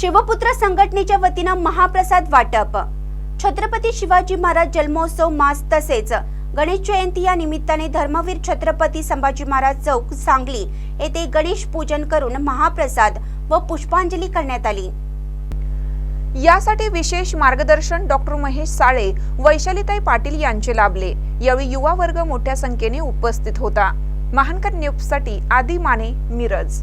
शिवपुत्र संघटनेच्या वतीनं महाप्रसाद वाटप. छत्रपती शिवाजी महाराज जन्मोत्सव मास तसेच गणेश जयंती या निमित्ताने धर्मवीर छत्रपती संभाजी महाराज चौक सांगली येथे गणेश पूजन करून महाप्रसाद व पुष्पांजली करण्यात आली. यासाठी विशेष मार्गदर्शन डॉक्टर महेश साळे वैशालीताई पाटील यांचे लाभले. यावेळी युवा वर्ग मोठ्या संख्येने उपस्थित होता. महानकर न्यूजसाठी आदी माने मिरज.